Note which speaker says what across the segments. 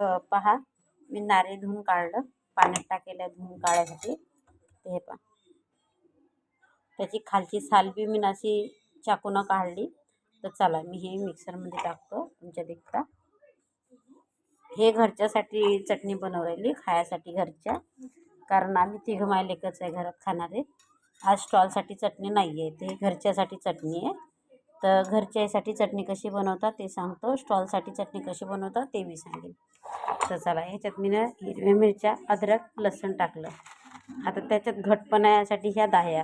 Speaker 1: पहा. मी नारळ धुवून काढलं. पाण्यात टाकेलं धुवून काढायसाठी. ते हे पहा. त्याची खालची साल बी मी अशी चाकूनं काढली. तर चला मी हे मिक्सरमध्ये टाकतो तुमच्या देखता. हे घरच्यासाठी चटणी बनव राहिली खायासाठी घरच्या. कारण आम्ही तिघं मायलेकच आहे घरात खाणारे. आज स्टॉलसाठी चटणी नाही आहे ते घरच्यासाठी चटणी आहे. तर घरच्यासाठी चटणी कशी बनवतात ते सांगतो. स्टॉलसाठी चटणी कशी बनवतात ते मी सांगेन. तर चला ह्याच्यात मी ना हिरव्या मिरच्या अद्रक लसूण टाकलं. आता त्याच्यात घटपणा यासाठी ह्या दाह्या.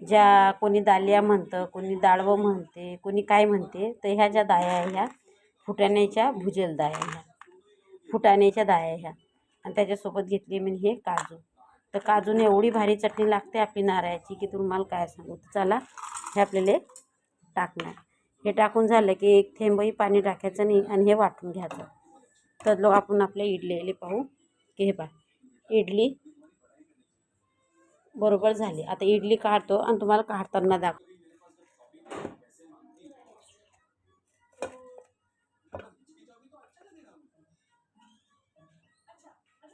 Speaker 1: ज्या कोणी दालिया म्हणतं कोणी दाळवं म्हणते कोणी काय म्हणते तर ह्या ज्या दाह्या आहे ह्या फुटाण्याच्या भुजेल दाह्या ह्या. फुटाण्याच्या दाह्या ह्या. आणि त्याच्यासोबत घेतली मी हे काजू. तर काजूने एवढी भारी चटणी लागते आपली नारळाची की तुम्हाला काय सांगू. तर चला हे आपल्याला टाकणार. हे टाकून झालं की एक थेंबही पाणी टाकायचं नाही आणि हे वाटून घ्यायचं. तर लोक आपण आपल्या इडली पाहू. की हे पा इडली बरोबर झाली. आता इडली काढतो आणि तुम्हाला काढताना दाखव.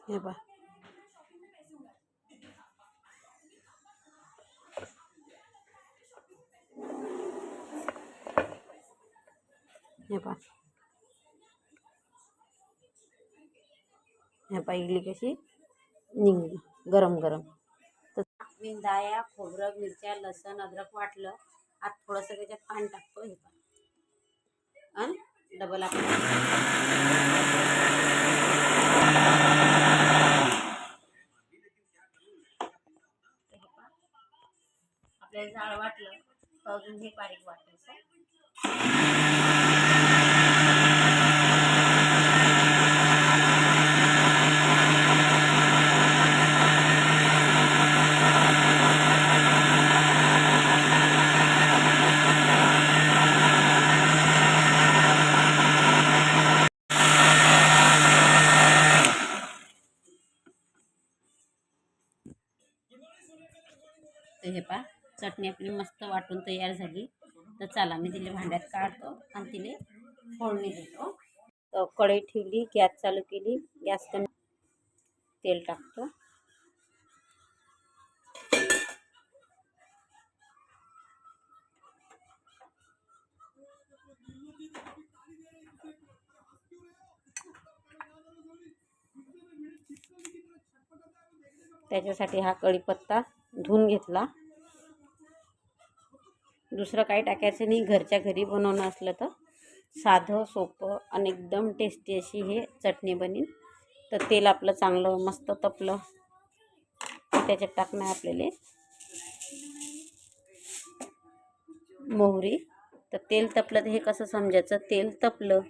Speaker 1: हे पा हे पहा. हे पहा इडली कशी निघली गरम गरम. तर मी खोबरं मिरच्या लसण अद्रक वाटलं. आत थोडंसं त्याच्यात पाणी टाकतो हे पहा. आणि डबल आपण आपल्याला झाड वाटलं अजून हे बारीक वाटायचं. तर हे पहा. चटणी आपली मस्त वाटून तयार झाली. तर चला मी तिला भांड्यात काढतो आणि तिला फोडणी देतो. तर कढई ठेवली गॅस चालू केली. गॅस कमी तेल टाकतो. त्याच्यासाठी हा कढीपत्ता धुवून घेतला. दुसरं काही टाकायचं नाही. घरच्या घरी बनवणं असलं तर साधं सोपं आणि एकदम टेस्टी अशी हे चटणी बनीन. तर तेल आपलं चांगलं मस्त तपलं. त्याच्यात टाकणं आहे आपल्याला मोहरी. तर तेल तपलं तर हे कसं समजायचं? तेल तपलं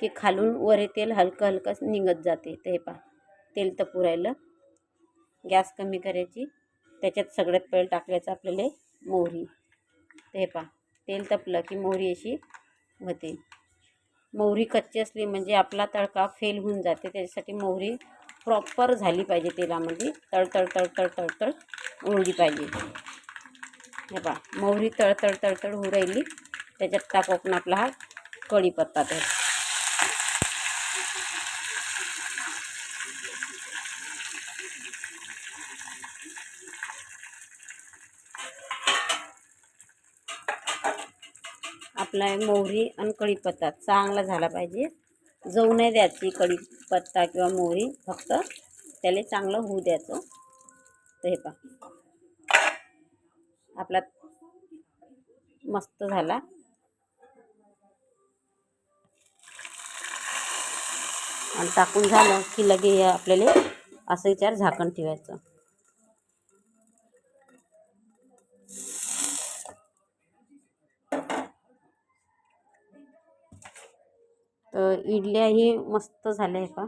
Speaker 1: की खालून वर हे तेल हलकं हलकं निघत जाते. ते हे पहा. तेल तपू राहिलं गॅस कमी करायची. त्याच्यात सगळ्यात पहिलं टाकायचं आपल्याला मोहरी. हे पहा तेल तपलं की मोहरी अशी होते. मोहरी कच्ची असली म्हणजे आपला तडका फेल होऊन जाते त्याच्यासाठी मोहरी प्रॉपर झाली पाहिजे तेलामध्ये. तळतळ तळतळ तळतळ उडली पाहिजे. हे पहा मोहरी तळतळ तळतळ होऊ राहिली. त्याच्यात टाकू आपण आपला हा कढीपत्ता तर आपला मोहरी आणि कढीपत्ता चांगला झाला पाहिजे. जाऊ नाही द्यायची कढीपत्ता किंवा मोहरी फक्त त्याला चांगलं होऊ द्यायचं. तर हे पहा. आपला मस्त झाला. आणि टाकून झालं की लगे हे आपल्याला असं विचार झाकण ठेवायचं. तर इडल्याही मस्त झाल्या आहे का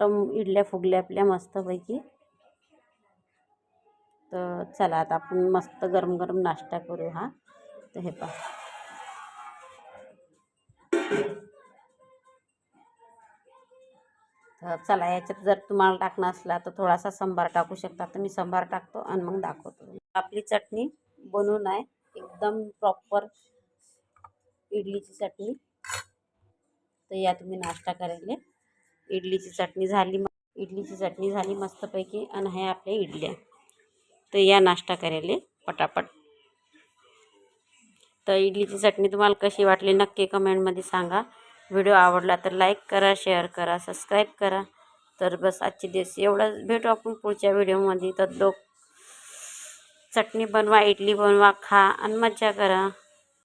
Speaker 1: टम इडल्या फुगल्या आपल्या मस्तपैकी. तर चला आता आपण मस्त गरम गरम नाश्ता करू हा. तर हे पहा. तर चला याच्यात जर तुम्हाला टाकणं असला तर थोडासा सांबार टाकू शकता. तर मी सांबार टाकतो आणि मग दाखवतो. आपली चटणी बनवून आहे. एकदम प्रॉपर इडलीची चटणी. तर या तुम्ही नाश्ता करायला. इडलीची चटणी झाली. मग इडलीची चटणी झाली मस्तपैकी आणि ह्या आपल्या इडल्या. तर या नाश्ता करायला पटापट. तर इडलीची चटणी तुम्हाला कशी वाटली नक्की कमेंटमध्ये सांगा. व्हिडिओ आवडला तर लाईक करा शेअर करा सबस्क्राईब करा. तर बस आजचे दिवस एवढंच. भेटू आपण पुढच्या व्हिडिओमध्ये. तर लोक चटणी बनवा इडली बनवा खा आणि मज्जा करा.